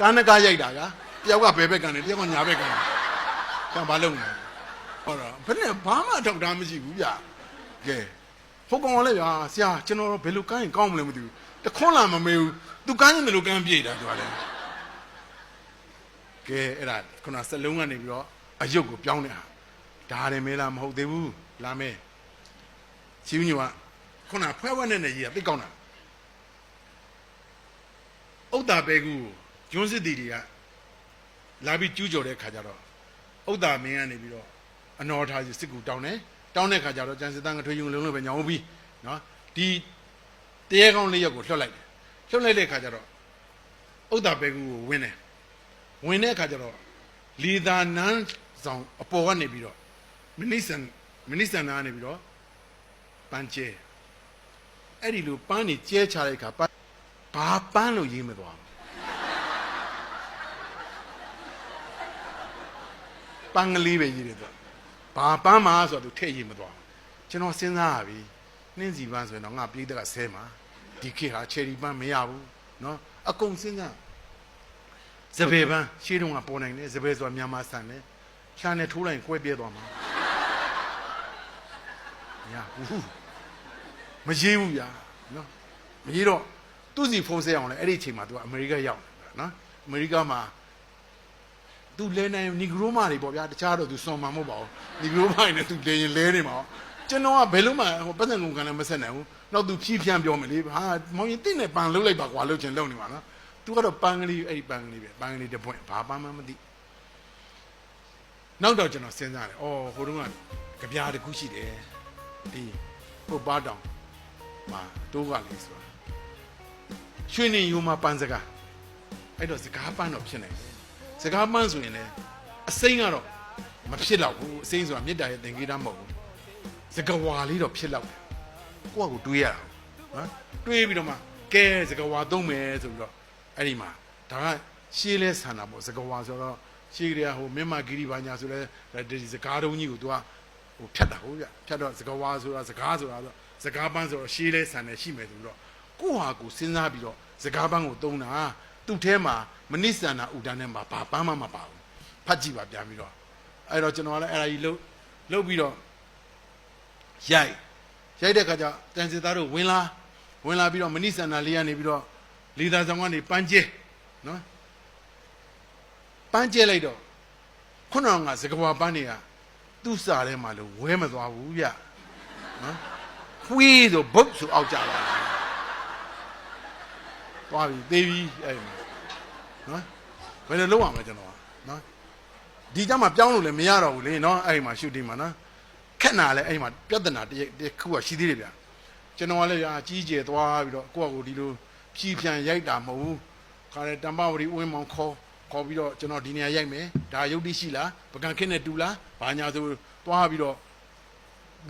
ကားနကားရိုက်တာကတယောက်ကဘယ်ဘက်ကန်တယ်တယောက်ကညာဘက်ကန်တယ်ကံဘာလုံးလဲဟောတော့ဘယ်နဲ့ဘာမှအထောက်ထားမရှိဘူးဗျကဲဟိုကောင်ကလည်းဗျာဆရာကျွန်တော်ဘယ်လိုကမ်းရင်ကောင်းမလဲမသိဘူးတခွန်းလာမမေးဘူးသူကမ်းရင်ဘယ်လိုကမ်းပြေးတာသူကလည်းကဲအဲ့ဒါခုနစက်လုံးကနေပြီးတော့အယုတ်ကိုပြောင်းနေတာဒါတယ်မဲလားမဟုတ်သေးဘူးလာမဲချီးညိုကခုနဖွဲဝက်နဲ့နေကြီးကသိကောင်းတာဥဒ္ဒါပဲကူကို ဂျွန်းစစ်တီတွေကလာပြီးကျူးကျော်တဲ့ခါကျတော့ဥဒ္ဒါမင်းကနေပြီးတော့အနော်ထားစီစစ်ကူတောင်းတယ်တောင်းတဲ့ခါကျတော့ကျန်စစ်သားကထွေးယုံလုံးလုံးပဲညောင်းပြီးနော်ဒီတရေကောင်းလေးရက်ကိုလွှတ်လိုက်တယ်လွှတ်လိုက်တဲ့ခါကျတော့ဥဒ္ဒါပဲကူကိုဝင်တယ်ဝင်တဲ့ခါကျတော့လီသာနန်းဆောင်အပေါ်ကနေပြီးတော့မနိစန်မနိစန်နာကနေပြီးတော့ပန်းကျဲအဲ့ဒီလိုပန်းနေကျဲချတဲ့ခါပန်းဘာပန်းလို့ရေးမသွားဘူး န်းကလေးပဲရေးတယ်သူဘာပန်းမှာဆိုတော့သူထည့်ရေးမသွားဘူးကျွန်တော်စဉ်းစားရပြီနှင်းစီပန်းဆိုရင်တော့ငါပြေးတက်ကဆဲမှာဒီခေတ်ဟာချယ်ရီပန်းမရဘူးเนาะအကုန်စဉ်းစားစပယ်ပန်းရှေးတုန်းကပေါ်နိုင်တယ်စပယ်ဆိုတာမြန်မာဆန်တယ်ချာနဲ့ထိုးလိုက်ကွဲပြဲသွားမှာမရဘူးမရေးဘူးဗျာเนาะ မကြီးတော့သူ့စီဖုန်းဆက်အောင်လဲအဲ့ဒီအချိန်မှာသူကအမေရိကရောက်နေတာနော်အမေရိကမှာ သူလဲနိုင်နီဂရိုမာတွေပေါ့ဗျာတခြားတော့သူစွန်မှာမဟုတ်ပါဘူးနီဂရိုမာတွေနဲ့သူလဲရင်လဲနေမှာပေါ့ကျွန်တော်ကဘယ်လို့မှဟိုပတ်စံကုန်ကန်လည်းမဆက်နိုင်ဘူးနောက်သူဖြီးဖြန်းပြောမယ်လေဟာမောင်ရင်တင့်နဲ့ပန်လုတ်လိုက်ပါကွာလုတ်ချင်လုတ်နေမှာနော်သူကတော့ပန်းကလေးအဲ့ဒီပန်းကလေးပဲပန်းကလေးတစ်ပွင့်ဘာပန်းမှမသိနောက်တော့ကျွန်တော်စဉ်းစားတယ်အော်ဟိုတုန်းကကြပြားတစ်ခုရှိတယ်ဒီဟိုပါတောင်မှာတိုးကလေးဆိုတာရွှေနေယူမှာပန်းစကားအဲ့တော့စကားပန်းတော့ဖြစ်နိုင်တယ် စကားပန်းဆိုရင်လည်းအစိမ့်ကတော့မဖြစ်တော့ဘူးအစိမ့်ဆိုတာမေတ္တာရဲ့သင်္ကေတမဟုတ်ဘူးစကားဝါလေးတော့ဖြစ်တော့တယ်ကိုယ့်အကိုတွေးရအောင်နော်တွေးပြီးတော့မှကဲစကားဝါသုံးမယ်ဆိုပြီးတော့အဲ့ဒီမှာဒါကရှေးလဲဆန္ဒပေါ့စကားဝါဆိုတော့ရှေးကလေးကဟိုမြမဂီရီဘာညာဆိုလဲဒီစကားတုံးကြီးကိုသူကဟိုဖြတ်တာဟုတ်ဗျဖြတ်တော့စကားဝါဆိုတာစကားဆိုတာဆိုစကားပန်းဆိုတော့ရှေးလဲဆန္ဒရှိမယ်ဆိုပြီးတော့ကိုယ့်ဟာကိုယ်စဉ်းစားပြီးတော့စကားပန်းကိုသုံးတာ သူ့ထဲမှာမနိစ္စန္နာဥဒ္ဒနဲ့မှာဘာပန်းမှမပါဘူးဖတ်ကြည့်ပါပြန်ပြီးတော့အဲ့တော့ကျွန်တော်ကလည်းအဲ့ဒါကြီးလှုပ်လှုပ်ပြီးတော့ရိုက်ရိုက်တဲ့ခါကျတန်စစ်သားတို့ဝင်လာဝင်လာပြီးတော့မနိစ္စန္နာလေးကနေပြီးတော့လီသာဆောင်ကနေပန်းကျဲနော်ပန်းကျဲလိုက်တော့ခုနကစကားပန်းတွေကသူ့စာထဲမှာလို့ဝဲမသွားဘူးဗျနော်ခွေးဆိုဘုတ်ဆိုအောက်ကြလာတယ်သွားပြီသေးပြီအဲ့ဒီမှာ နော်ဘယ်လိုလုပ်ရမလဲကျွန်တော်ကနော်ဒီကြမှာပြောင်းလို့လည်းမရတော့ဘူးလေနော်အဲ့ဒီမှာရှူတင်မှာနော်ခက်နာလည်းအဲ့ဒီမှာပြဿနာတစ်ရက်တစ်ခုကရှိသေးတယ်ဗျာကျွန်တော်ကလည်းအကြီးကျယ်သွားပြီးတော့ကိုယ့်အကိုဒီလိုဖြီးပြန်ရိုက်တာမဟုတ်ဘူးခါရဲတမ္ပဝရီဝင်းမောင်ခေါ်ခေါ်ပြီးတော့ကျွန်တော်ဒီနေရာရိုက်မယ်ဒါရုပ်တိရှိလားပကံခင်းနဲ့တူလားဘာညာဆိုသွားပြီးတော့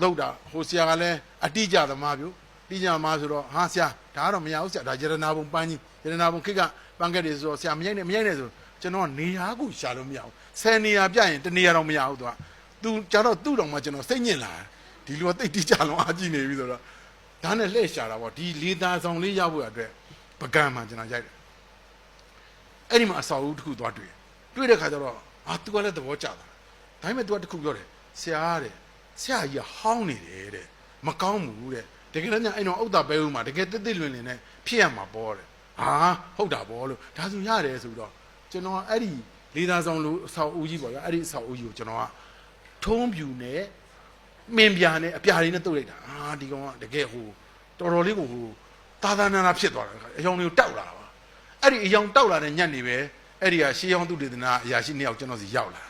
လောက်တာဟိုဆရာကလည်းအတိအကျသမားပြုတိကျသမားဆိုတော့ဟာဆရာဒါကတော့မရဘူးဆရာဒါရတနာဘုံပန်းကြီးရတနာဘုံခိက ပန်းကက်တွေဆိုတော့ဆရာမရိုက်နဲ့မရိုက်နဲ့ဆိုကျွန်တော်ကနေရာကိုရှာလို့မရဘူးဆယ်နေရာပြရင်တနေရာတော့မရဘူးသူကသူကျတော့သူ့တော်မှကျွန်တော်စိတ်ညစ်လာဒီလိုတိတ်တိကျလုံးအားကြည့်နေပြီဆိုတော့ဒါနဲ့လှည့်ရှာတာပေါ့ဒီလေသာဆောင်လေးရောက်ဖို့အတွက်ပကံမှာကျွန်တော်ရိုက်တယ်အဲ့ဒီမှာအဆောက်အဦတစ်ခုသွားတွေ့တွေ့တဲ့ခါကျတော့အာသူကလည်းသဘောကျတာဒါပေမဲ့သူကတစ်ခုပြောတယ်ဆရာတဲ့ဆရာကြီးကဟောင်းနေတယ်တဲ့မကောင်းဘူးတဲ့တကယ်တော့ညအဲ့တော့ဥဒ္ဒါပဲဦးမှာတကယ်တစ်တစ်လွင်လွင်နဲ့ဖြစ်ရမှာပေါ့တဲ့ ဟာဟုတ်တာပေါ့လို့ဒါဆိုရတယ်ဆိုတော့ကျွန်တော်ကအဲ့ဒီလေးသားဆောင်လို့အဆောက်အဦကြီးပေါ့ဗျာအဲ့ဒီအဆောက်အဦကြီးကိုကျွန်တော်ကထုံးပြူနဲ့မင်းပြာနဲ့အပြာတွေနဲ့တုတ်လိုက်တာအာဒီကောင်ကတကယ်ဟိုတော်တော်လေးကိုဟိုသာသနာနာဖြစ်သွားတယ်အယောင်လေးကိုတောက်လာတာပါအဲ့ဒီအယောင်တောက်လာတဲ့ညက်နေပဲအဲ့ဒီကရှေးအောင်သူတေသနာအရာရှိနှစ်ယောက်ကျွန်တော်စီရောက်လာ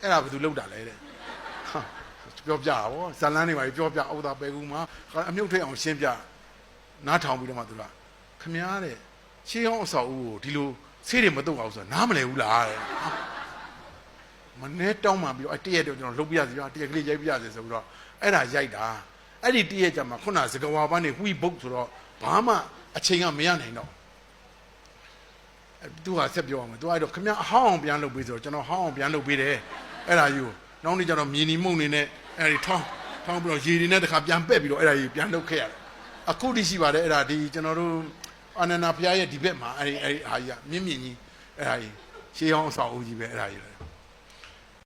အဲ့ဒါဘယ်သူလောက်တာလဲတဲ့ဟာပြောပြတာဗောဇလန်းနေပါပြီပြောပြအောက်တာပဲကူမှာအမြုပ်ထိတ်အောင်ရှင်းပြ နားထောင်ပြီးတော့မှသူကခမားတဲ့ရှေးအောင်အဆောက်အဦကိုဒီလိုဆေးတွေမတုတ်အောင်ဆိုတာနားမလည်ဘူးလားတဲ့ဟာမနဲ့တောင်းမှပြီးတော့အဲ့တရက်တော့ကျွန်တော်လှုပ်ပြရစီပြတရက်ကလေးရိုက်ပြရစီဆိုပြီးတော့အဲ့ဒါရိုက်တာအဲ့ဒီတရက်ကြမှာခုနစကဝါပန်းနေဝှီဘုတ်ဆိုတော့ဘာမှအချိန်ကမရနိုင်တော့သူကဆက်ပြောအောင်မယ်သူအဲ့တော့ခမအဟောင်းအောင်ပြန်လုပ်ပေးဆိုတော့ကျွန်တော်ဟောင်းအောင်ပြန်လုပ်ပေးတယ်အဲ့ဒါယူနောက်နေ့ကျတော့မြေနီမုံနေနဲ့အဲ့ဒီထောင်းထောင်းပြီးတော့ရေတွေနဲ့တခါပြန်ပက်ပြီးတော့အဲ့ဒါကြီးပြန်လုပ်ခဲ့ရတယ် အခုတိရှိပါတယ်အဲ့ဒါဒီကျွန်တော်တို့အာနန္ဒာဘုရားရဲ့ဒီဘက်မှာအဲ့ဒီအဲ့ဒီအာကြီးကမြင့်မြင့်ကြီးအဲ့ဒါကြီးရှေးဟောင်းအဆောက်အဦကြီးပဲအဲ့ဒါကြီးလေ